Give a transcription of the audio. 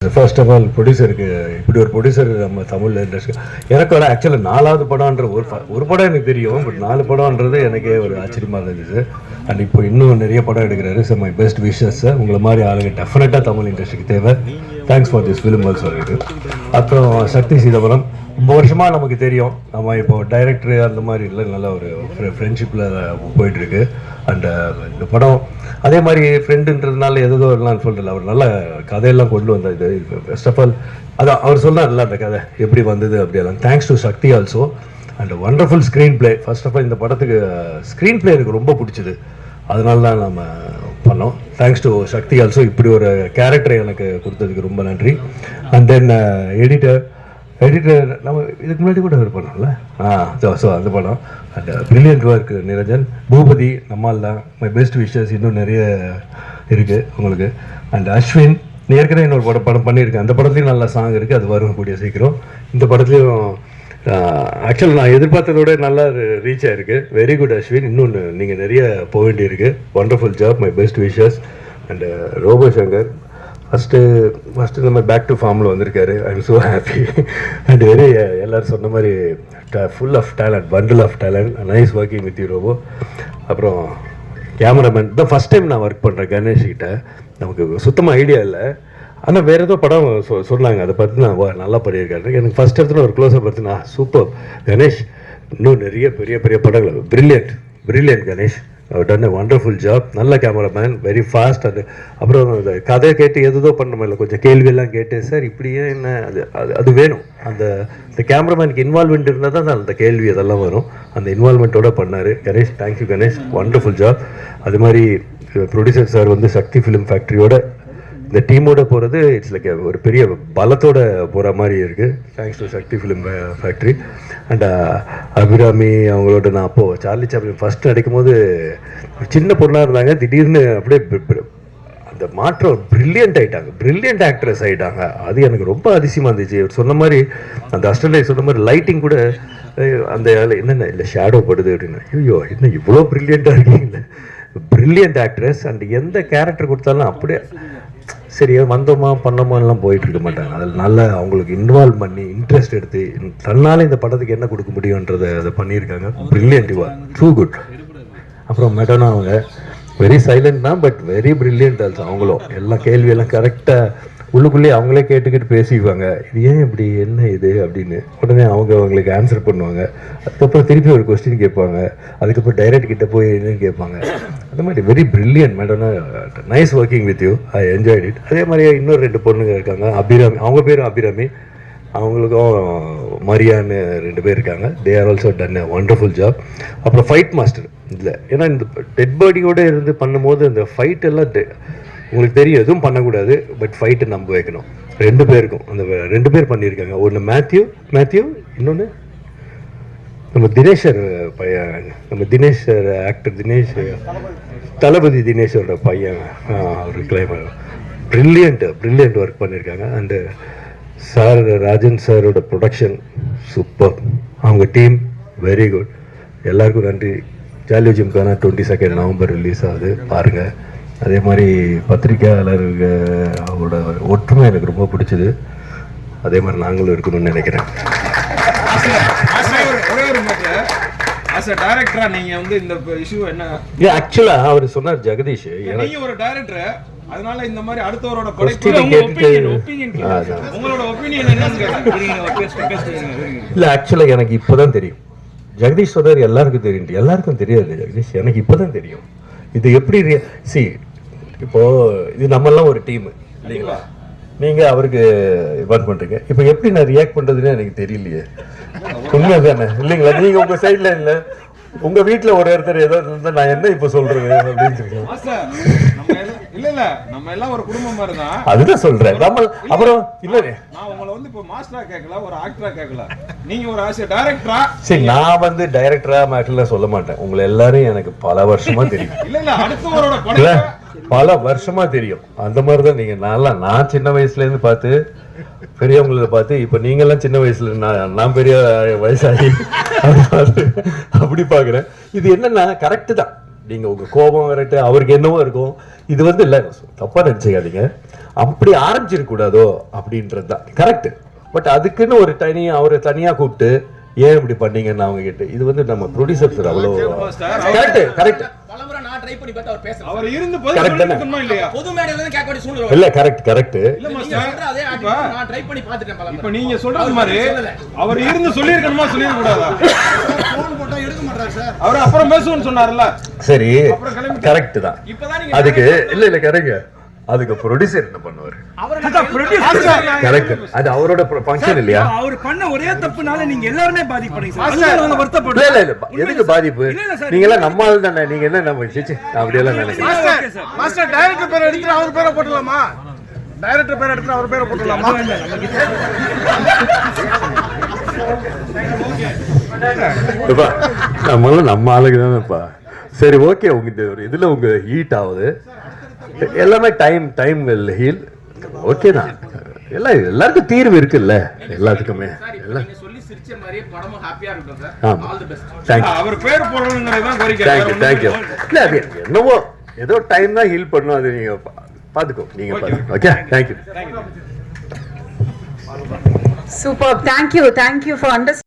First of all ப்ரொடியூசருக்கு இப்படி ஒரு ப்ரொடியூசர் நம்ம தமிழ் இண்டஸ்ட்ரி எனக்கு வர ஆக்சுவலாக நாலாவது படம்ன்ற ஒரு ப- ஒரு படம் எனக்கு தெரியும் பட் நாலு படம்ன்றது எனக்கே ஒரு ஆச்சரியமாக இருந்துச்சு அண்ட் இப்போ இன்னும் நிறைய படம் எடுக்கிறாரு சார் மை பெஸ்ட் விஷஸ் உங்களை மாதிரி ஆளுங்க டெஃபினட்டாக தமிழ் இண்டஸ்ட்ரிக்கு தேவை. Thanks for this film also அப்புறம் சக்தி சீதபுரம். ரொம்ப வருஷமாக நமக்கு தெரியும். நம்ம இப்போ டைரக்டர் அந்த மாதிரி இல்லை. நல்ல ஒரு ஃப்ரெண்ட்ஷிப்பில் போயிட்டுருக்கு. அண்ட் uh, இந்த படம் அதே மாதிரி ஃப்ரெண்டுன்றதுனால எதோ எல்லாம் சொல்கிறல அவர் நல்ல கதையெல்லாம் கொண்டு வந்தார். இது ஃபர்ஸ்ட் ஆஃப் ஆல் அதான் அவர் சொன்னார்ல அந்த கதை எப்படி வந்தது அப்படியெல்லாம். Thanks to Sakthi also and wonderful screenplay first of all இந்த படத்துக்கு uh, ஸ்க்ரீன் ப்ளே எனக்கு ரொம்ப பிடிச்சது. அதனால தான் நம்ம பண்ணோம். தேங்க்ஸ் டு சக்தி ஆல்சோ இப்படி ஒரு கேரக்டரை எனக்கு கொடுத்ததுக்கு ரொம்ப நன்றி. அண்ட் தென் எடிட்டர் எடிட்டர் நம்ம இதுக்கு முன்னாடி கூட ஒரு படம்ல. ஆ ஸோ ஸோ அந்த படம். And brilliant work Niranjan. Bhupathi நம்மால் தான். மை பெஸ்ட் விஷஸ் இன்னும் நிறைய இருக்குது உங்களுக்கு. அண்ட் அஸ்வின் நீ ஏற்கனவே இன்னொரு படம் படம் பண்ணியிருக்கேன். அந்த படத்துலையும் நல்ல சாங் இருக்குது அது வரும் கூடிய சீக்கிரம். இந்த படத்துலையும் ஆக்சுவலாக நான் எதிர்பார்த்ததோட நல்லா ரீச் ஆயிருக்கு. Very good Ashwin. இன்னொன்று நீங்கள் நிறைய போக வேண்டியிருக்கு. Wonderful job my best wishes and Robo Shankar first first இந்த மாதிரி பேக் டு ஃபார்மில் வந்திருக்காரு. I am so happy and very எல்லோரும் சொன்ன மாதிரி full of talent bundle of talent nice working with you Robo அப்புறம் கேமராமேன் தான் ஃபஸ்ட் டைம் நான் ஒர்க் பண்ணுறேன் கணேஷ் கிட்ட. நமக்கு சுத்தமாக ஐடியா இல்லை. ஆனால் வேறு ஏதோ படம் சொ சொன்னாங்க. அதை பார்த்து நான் நல்லா பண்ணியிருக்காரு. எனக்கு ஃபஸ்ட் இடத்துல ஒரு க்ளோஸை பார்த்து நான் சூப்பர் கணேஷ் இன்னும் நிறைய பெரிய பெரிய படங்கள். Brilliant brilliant Ganesh done a wonderful job நல்ல கேமராமேன் வெரி ஃபாஸ்ட் அது அப்புறம் அந்த கதை கேட்டு எதுதோ பண்ண இல்லை. கொஞ்சம் கேள்வியெல்லாம் கேட்டு சார் இப்படியே என்ன? அது அது அது வேணும். அந்த இந்த கேமராமேனுக்கு இன்வால்மெண்ட் இருந்தால் தான் அந்த கேள்வி அதெல்லாம் வரும். அந்த இன்வால்மெண்ட்டோட பண்ணார். Ganesh thank you Ganesh. Wonderful job அது மாதிரி ப்ரொடியூசர் சார் வந்து சக்தி ஃபிலிம் ஃபேக்ட்ரியோட இந்த டீமோட போகிறது இட்ஸ் லைக் ஒரு பெரிய பலத்தோட போகிற மாதிரி இருக்குது thanks to Sakthi film factory and Abirami அவங்களோட நான் அப்போது சார்லி சாப்ளின் ஃபஸ்ட் நடிக்கும் போது ஒரு சின்ன பொண்ணாக இருந்தாங்க. திடீர்னு அப்படியே அந்த மாற்றம் பிரில்லியன்ட் ஆயிட்டாங்க. பிரில்லியன்ட் ஆக்ட்ரஸ் ஆகிட்டாங்க அது எனக்கு ரொம்ப அதிசயமாக இருந்துச்சு. சொன்ன மாதிரி அந்த அஸ்டன்டை சொன்ன மாதிரி லைட்டிங் கூட அந்த என்னென்ன இல்லை ஷேடோ படுது அப்படின்னு. ஐயோ என்ன இவ்வளோ பிரில்லியண்ட்டாக இருக்கீங்களே. பிரில்லியன்ட் ஆக்ட்ரஸ் அண்ட் எந்த கேரக்டர் கொடுத்தாலும் அப்படியே சரி வந்தோமா பண்ணோமா எல்லாம் போயிட்டு இருக்க மாட்டாங்க. அதில் நல்லா அவங்களுக்கு இன்வால்வ் பண்ணி இன்ட்ரெஸ்ட் எடுத்து தன்னால இந்த படத்துக்கு என்ன கொடுக்க முடியுன்றதை அதை பண்ணியிருக்காங்க. பிரில்லியன்ட் யூ ட்ரூ குட் அப்புறம் மெடோனா அவங்க வெரி சைலண்ட் தான் பட் வெரி பிரில்லியன்ட் ஆல்சோ அவங்களும். எல்லா கேள்வியெல்லாம் கரெக்டாக உள்ளுக்குள்ளேயே அவங்களே கேட்டுக்கிட்டு பேசிக்குவாங்க. இது ஏன் இப்படி என்ன இது அப்படின்னு. உடனே அவங்க அவங்களுக்கு ஆன்சர் பண்ணுவாங்க. அதுக்கப்புறம் திருப்பி ஒரு கொஸ்டின் கேட்பாங்க. அதுக்கப்புறம் டைரக்ட் கிட்ட போய் என்னன்னு கேட்பாங்க. அந்த மாதிரி very brilliant madam nice working with you I enjoyed it அதே மாதிரி இன்னொரு ரெண்டு பொண்ணுங்க இருக்காங்க. அபிராமி அவங்க பேரும் அபிராமி. அவங்களுக்கும் மரியான்னு ரெண்டு பேர் இருக்காங்க. They are also done a wonderful job அப்புறம் ஃபைட் மாஸ்டர் இல்லை ஏன்னா இந்த டெட் பாடியோடு இருந்து பண்ணும்போது அந்த ஃபைட் எல்லாம் உங்களுக்கு தெரியும் எதுவும் பண்ணக்கூடாது பட் ஃபைட்டை நம்ப வைக்கணும். ரெண்டு பேருக்கும் அந்த ரெண்டு பேர் பண்ணியிருக்காங்க. ஒன்று மேத்யூ மேத்யூ இன்னொன்று நம்ம தினேஷர் பையன் நம்ம தினேஷர் ஆக்டர் தினேஷ் தளபதி தினேஷரோட பையன் அவர் கிளைமர் ப்ரில்லியண்ட் ப்ரில்லியண்ட் ஒர்க் பண்ணியிருக்காங்க. அண்டு சார் ராஜன் சாரோட ப்ரொடக்ஷன் சூப்பர் அவங்க டீம் வெரி குட் எல்லாருக்கும் நன்றி. Jolly O Gymkhana twenty second November release ஆகுது. பாருங்கள் அதே மாதிரி பத்திரிக்கையாளருக்கு அவரோட ஒற்றுமை எனக்கு ரொம்ப பிடிச்சது. அதே மாதிரி நாங்களும் இருக்கணும்னு நினைக்கிறேன். டைரக்டரா நீங்க வந்து இந்த இஷ்யூ என்ன? ஆக்சுவலாக அவர் சொன்னார் ஜெகதீஷ். எனக்கு நீங்க ஒரு டைரக்டர் அதனால இந்த மாதிரி அடுத்தவரோட. உங்களோட ஒப்பீனியன் என்னன்னு இல்லை ஆக்சுவலாக எனக்கு இப்போ தான் தெரியும். ஜெகதீஷ் சொன்னார் எல்லாருக்கும் தெரியும். எல்லாருக்கும் தெரியாது ஜெகதீஷ். எனக்கு இப்போ தான் தெரியும். இது எப்படி சி இப்போ இது நம்மெல்லாம் ஒரு டீம் இல்லைங்களா? நீங்க அவருக்கு ஒர்க் பண்றீங்க. இப்போ எப்படி நான் ரியாக்ட் பண்றதுன்னு எனக்கு தெரியலையே. உண்மை தானே இல்லைங்களா? நீங்க உங்க சைட்ல இல்ல. உங்க வீட்ல ஒரு ஒருத்தர் ஏதோ இருந்தா நான் என்ன இப்போ சொல்றது அப்படின்னு சொல்லி இல்ல இல்ல. நம்ம எல்லாம் ஒரு குடும்பம் மாதிரி தான் அதுதான் சொல்றேன். நம்ம அப்புறம் இல்ல. நான் உங்களை வந்து இப்போ மாஸ்டரா கேட்கல ஒரு ஆக்டரா கேட்கல. நீங்க ஒரு ஆஸ் டைரக்டரா சரி நான் வந்து டைரக்டரா மேட்டர்ல சொல்ல மாட்டேன். உங்களை எல்லாரும் எனக்கு பல வருஷமா தெரியும். இல்ல இல்ல அடுத்தவரோட படைப்பு பல வருஷமா தெரியும். அந்த மாதிரி தான் நீங்க நல்லா நான் சின்ன வயசுல இருந்து பார்த்து பெரியவங்கள பார்த்து இப்ப நீங்க எல்லாம் சின்ன வயசுல நான் நான் பெரிய வயசாகி அப்படி பாக்குறேன் இது என்னன்னா கரெக்ட் தான். நீங்க உங்க கோபம் வரட்டு அவருக்கு என்னவோ இருக்கும். இது வந்து இல்ல தப்பா நினைச்சுக்காதீங்க. அப்படி ஆரம்பிச்சிருக்க கூடாதோ அப்படின்றது தான். கரெக்ட் பட் அதுக்குன்னு ஒரு தனி அவரை தனியா கூப்பிட்டு ஏன் இப்படி பண்ணீங்கன்னு அவங்க கிட்ட இது வந்து நம்ம ப்ரொடியூசர் சார் அவ்வளோ கரெக்ட் கரெக்ட் பார்த்து அவர் பேசல அவர் இருந்து பதில் Correct தானே? சொல்லிருக்கணுமா இல்லையா? பொது மேடையில இருந்து கேட்க வேண்டிய சூழ்நிலை இல்ல கரெக்ட் கரெக்ட் இல்ல நீங்க மாஸ்டர் சொல்ற அதே இப்ப attitude நான் ட்ரை பண்ணி பார்த்துட்டேன் பலமுறை இப்ப நீங்க சொல்றது மாதிரி. அவர் இருந்து சொல்லியிருக்கணுமா சொல்லிருக்க கூடாதா போன் போட்டா எடுக்க மாட்டாரு சார். அவர் அப்புறம் பேசுவோம்னு சொன்னார்ல. சரி கரெக்ட் தான். இப்பதான் நீங்க அதுக்கு இல்ல இல்ல கரெக்ட் அதுக்கு ப்ரொடியூசர் என்ன பண்ணுவாரு? கரெக்ட் அது அவரோட ஃபங்க்ஷன் இல்லையா? அவர் பண்ண ஒரே தப்புனால நீங்க எல்லாருமே இல்ல இல்ல எதுக்கு பாதிப்பு. நீங்க எல்லாம் நம்ம ஆள் தானே. நீங்க என்ன நம்ம சிச்சி? அப்படியெல்லாம் நினைக்கிறேன். Master okay sir. Master director பேர் எடுத்து அவர் பேரை போட்டுடலாமா? டைரக்டர் பேர் எடுத்து அவர் பேரை போட்டுடலாமா? இப்பா, நம்மளும் நம்ம ஆளுக்கு தானேப்பா. சரி ஓகே உங்க இதுல உங்க ஹீட் ஆகுது. எல்லாமே time time will heal okay தான். எல்லாம் எல்லாருக்கும் தீர்வு இருக்குல்ல? எல்லாத்துக்குமே. எல்லாம் நீங்க சொல்லி சிரிச்ச மாதிரியே படமும் ஹாப்பியா இருக்கட்டும் சார். ஆமா. All the best thank you அவர் பேர் போடணுங்கிறது தான் கோரிக்கை. வேற தேங்க்யூ ஒண்ணும் தேங்க்யூ இல்லை. இல்ல அது என்னவோ ஏதோ டைம் தான் ஹீல் பண்ணும் அது நீங்க பா- பாத்துக்கோ. நீங்க பாத்துக்கோ. Okay thank you Superb. Thank you. Thank you for understanding.